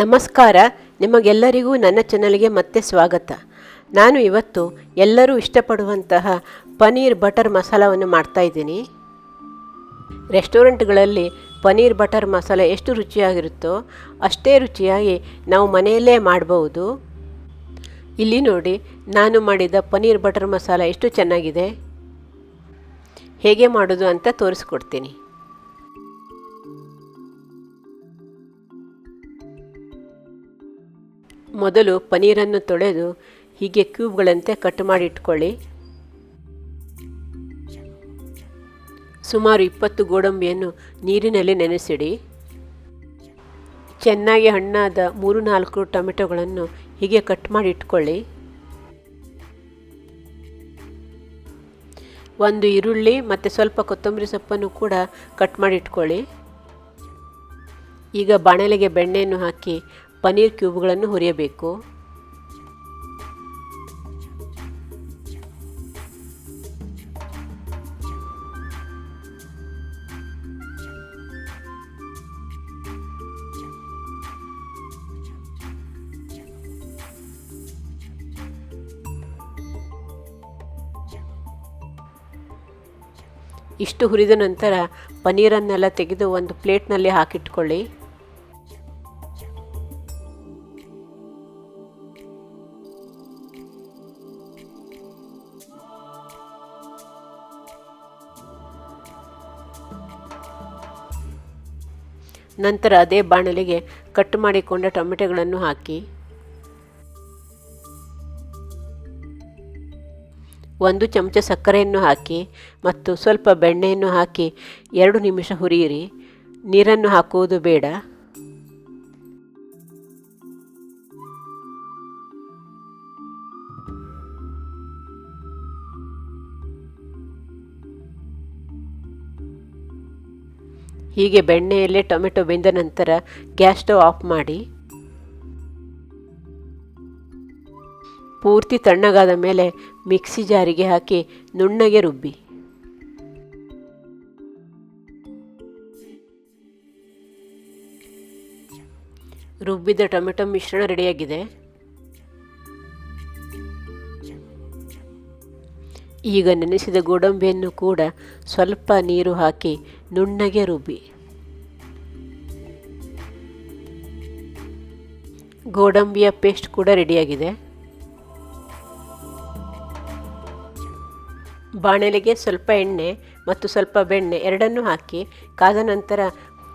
ನಮಸ್ಕಾರ, ನಿಮಗೆಲ್ಲರಿಗೂ ನನ್ನ ಚಾನಲ್ಗೆ ಮತ್ತೆ ಸ್ವಾಗತ. ನಾನು ಇವತ್ತು ಎಲ್ಲರೂ ಇಷ್ಟಪಡುವಂತಹ ಪನೀರ್ ಬಟರ್ ಮಸಾಲವನ್ನು ಮಾಡ್ತಾಯಿದ್ದೀನಿ ರೆಸ್ಟೋರೆಂಟ್ಗಳಲ್ಲಿ ಪನೀರ್ ಬಟರ್ ಮಸಾಲ ಎಷ್ಟು ರುಚಿಯಾಗಿರುತ್ತೋ ಅಷ್ಟೇ ರುಚಿಯಾಗಿ ನಾವು ಮನೆಯಲ್ಲೇ ಮಾಡಬಹುದು ಇಲ್ಲಿ ನೋಡಿ, ನಾನು ಮಾಡಿದ ಪನೀರ್ ಬಟರ್ ಮಸಾಲ ಎಷ್ಟು ಚೆನ್ನಾಗಿದೆ? ಹೇಗೆ ಮಾಡೋದು ಅಂತ ತೋರಿಸ್ಕೊಡ್ತೀನಿ. ಮೊದಲು ಪನೀರನ್ನು ತೊಳೆದು ಹೀಗೆ ಕ್ಯೂಬ್ಗಳಂತೆ ಕಟ್ ಮಾಡಿ ಇಟ್ಕೊಳ್ಳಿ ಸುಮಾರು ಇಪ್ಪತ್ತು ಗೋಡಂಬಿಯನ್ನು ನೀರಿನಲ್ಲಿ ನೆನೆಸಿಡಿ. ಚೆನ್ನಾಗಿ ಹಣ್ಣಾದ ಮೂರು ನಾಲ್ಕು ಟೊಮೆಟೊಗಳನ್ನು ಹೀಗೆ ಕಟ್ ಮಾಡಿ ಇಟ್ಕೊಳ್ಳಿ ಒಂದು ಈರುಳ್ಳಿ ಮತ್ತು ಸ್ವಲ್ಪ ಕೊತ್ತಂಬರಿ ಸೊಪ್ಪನ್ನು ಕೂಡ ಕಟ್ ಮಾಡಿ ಇಟ್ಕೊಳ್ಳಿ ಈಗ ಬಾಣಲೆಗೆ ಬೆಣ್ಣೆಯನ್ನು ಹಾಕಿ ಪನೀರ್ ಕ್ಯೂಬ್ಗಳನ್ನು ಹುರಿಯಬೇಕು. ಇಷ್ಟು ಹುರಿದ ನಂತರ ಪನೀರನ್ನೆಲ್ಲ ತೆಗೆದು ಒಂದು ಪ್ಲೇಟ್ನಲ್ಲಿ ಹಾಕಿಟ್ಕೊಳ್ಳಿ. ನಂತರ ಅದೇ ಬಾಣಲೆಗೆ ಕಟ್ ಮಾಡಿಕೊಂಡ ಟೊಮೆಟೊಗಳನ್ನು ಹಾಕಿ. ಒಂದು ಚಮಚ ಸಕ್ಕರೆಯನ್ನು ಹಾಕಿ ಮತ್ತು ಸ್ವಲ್ಪ ಬೆಣ್ಣೆಯನ್ನು ಹಾಕಿ ಎರಡು ನಿಮಿಷ ಹುರಿಯಿರಿ. ನೀರನ್ನು ಹಾಕುವುದು ಬೇಡ. ಹೀಗೆ ಬೆಣ್ಣೆಯಲ್ಲೇ ಟೊಮೆಟೊ ಬೆಂದ ನಂತರ ಗ್ಯಾಸ್ ಸ್ಟವ್ ಆಫ್ ಮಾಡಿ. ಪೂರ್ತಿ ತಣ್ಣಗಾದ ಮೇಲೆ ಮಿಕ್ಸಿ ಜಾರಿಗೆ ಹಾಕಿ ನುಣ್ಣಗೆ ರುಬ್ಬಿ. ರುಬ್ಬಿದ ಟೊಮೆಟೊ ಮಿಶ್ರಣ ರೆಡಿಯಾಗಿದೆ. ಈಗ ನೆನೆಸಿದ ಗೋಡಂಬಿಯನ್ನು ಕೂಡ ಸ್ವಲ್ಪ ನೀರು ಹಾಕಿ ನುಣ್ಣಗೆ ರುಬ್ಬಿ. ಗೋಡಂಬಿಯ ಪೇಸ್ಟ್ ಕೂಡ ರೆಡಿಯಾಗಿದೆ. ಬಾಣಲೆಗೆ ಸ್ವಲ್ಪ ಎಣ್ಣೆ ಮತ್ತು ಸ್ವಲ್ಪ ಬೆಣ್ಣೆ ಎರಡನ್ನೂ ಹಾಕಿ, ಕಾದ ನಂತರ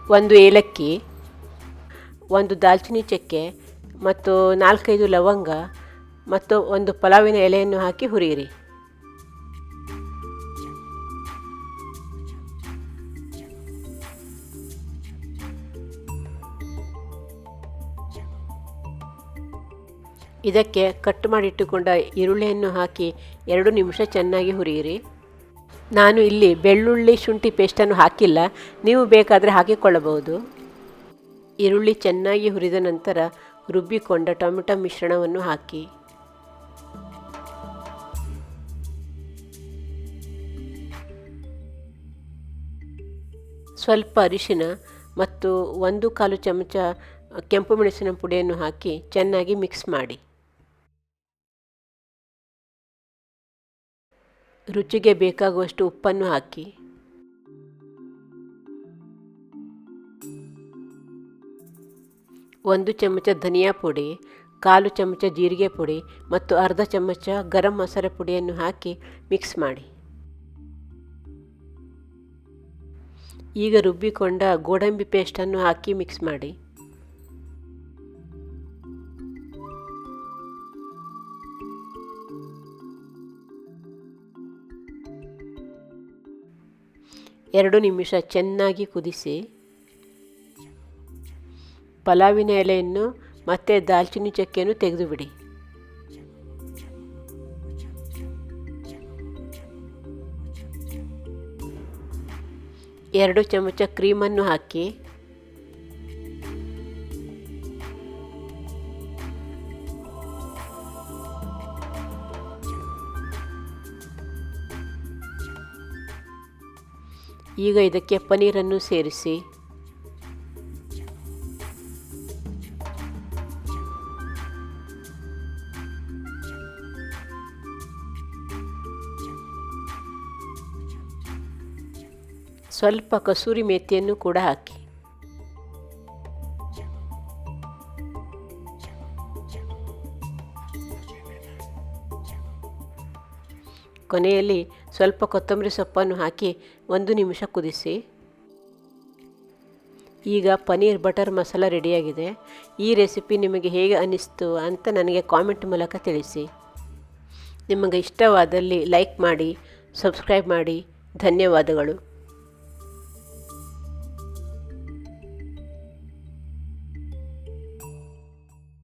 ಒಂದು ಏಲಕ್ಕಿ, ಒಂದು ದಾಲ್ಚಿನ್ನಿ ಚಕ್ಕೆ ಮತ್ತು ನಾಲ್ಕೈದು ಲವಂಗ ಮತ್ತು ಒಂದು ಪಲಾವಿನ ಎಲೆಯನ್ನು ಹಾಕಿ ಹುರಿಯಿರಿ. ಇದಕ್ಕೆ ಕಟ್ ಮಾಡಿಟ್ಟುಕೊಂಡ ಈರುಳ್ಳಿಯನ್ನು ಹಾಕಿ ಎರಡು ನಿಮಿಷ ಚೆನ್ನಾಗಿ ಹುರಿಯಿರಿ. ನಾನು ಇಲ್ಲಿ ಬೆಳ್ಳುಳ್ಳಿ ಶುಂಠಿ ಪೇಸ್ಟನ್ನು ಹಾಕಿಲ್ಲ. ನೀವು ಬೇಕಾದರೆ ಹಾಕಿಕೊಳ್ಳಬಹುದು. ಈರುಳ್ಳಿ ಚೆನ್ನಾಗಿ ಹುರಿದ ನಂತರ ರುಬ್ಬಿಕೊಂಡ ಟೊಮೆಟೊ ಮಿಶ್ರಣವನ್ನು ಹಾಕಿ. ಸ್ವಲ್ಪ ಅರಿಶಿನ ಮತ್ತು ಒಂದು ಕಾಲು ಚಮಚ ಕೆಂಪು ಮೆಣಸಿನ ಪುಡಿಯನ್ನು ಹಾಕಿ ಚೆನ್ನಾಗಿ ಮಿಕ್ಸ್ ಮಾಡಿ. ರುಚಿಗೆ ಬೇಕಾಗುವಷ್ಟು ಉಪ್ಪನ್ನು ಹಾಕಿ. ಒಂದು ಚಮಚ ಧನಿಯಾ ಪುಡಿ, ಕಾಲು ಚಮಚ ಜೀರಿಗೆ ಪುಡಿ ಮತ್ತು ಅರ್ಧ ಚಮಚ ಗರಂ ಮಸಾಲೆ ಪುಡಿಯನ್ನು ಹಾಕಿ ಮಿಕ್ಸ್ ಮಾಡಿ. ಈಗ ರುಬ್ಬಿಕೊಂಡ ಗೋಡಂಬಿ ಪೇಸ್ಟನ್ನು ಹಾಕಿ ಮಿಕ್ಸ್ ಮಾಡಿ. ಎರಡು ನಿಮಿಷ ಚೆನ್ನಾಗಿ ಕುದಿಸಿ. ಪಲಾವಿನ ಎಲೆಯನ್ನು ಮತ್ತೆ ದಾಲ್ಚಿನ್ನಿ ಚಕ್ಕೆಯನ್ನು ತೆಗೆದುಬಿಡಿ. ಎರಡು ಚಮಚ ಕ್ರೀಮನ್ನು ಹಾಕಿ. ಈಗ ಇದಕ್ಕೆ ಪನ್ನೀರನ್ನು ಸೇರಿಸಿ. ಸ್ವಲ್ಪ ಕಸೂರಿ ಮೇಥಿಯನ್ನು ಕೂಡ ಹಾಕಿ. ಕೊನೆಯಲ್ಲಿ ಸ್ವಲ್ಪ ಕೊತ್ತಂಬರಿ ಸೊಪ್ಪನ್ನು ಹಾಕಿ ಒಂದು ನಿಮಿಷ ಕುದಿಸಿ. ಈಗ ಪನೀರ್ ಬಟರ್ ಮಸಾಲ ರೆಡಿಯಾಗಿದೆ. ಈ ರೆಸಿಪಿ ನಿಮಗೆ ಹೇಗೆ ಅನ್ನಿಸ್ತು ಅಂತ ನನಗೆ ಕಾಮೆಂಟ್ ಮೂಲಕ ತಿಳಿಸಿ. ನಿಮಗೆ ಇಷ್ಟವಾದಲ್ಲಿ ಲೈಕ್ ಮಾಡಿ, ಸಬ್ಸ್ಕ್ರೈಬ್ ಮಾಡಿ. ಧನ್ಯವಾದಗಳು.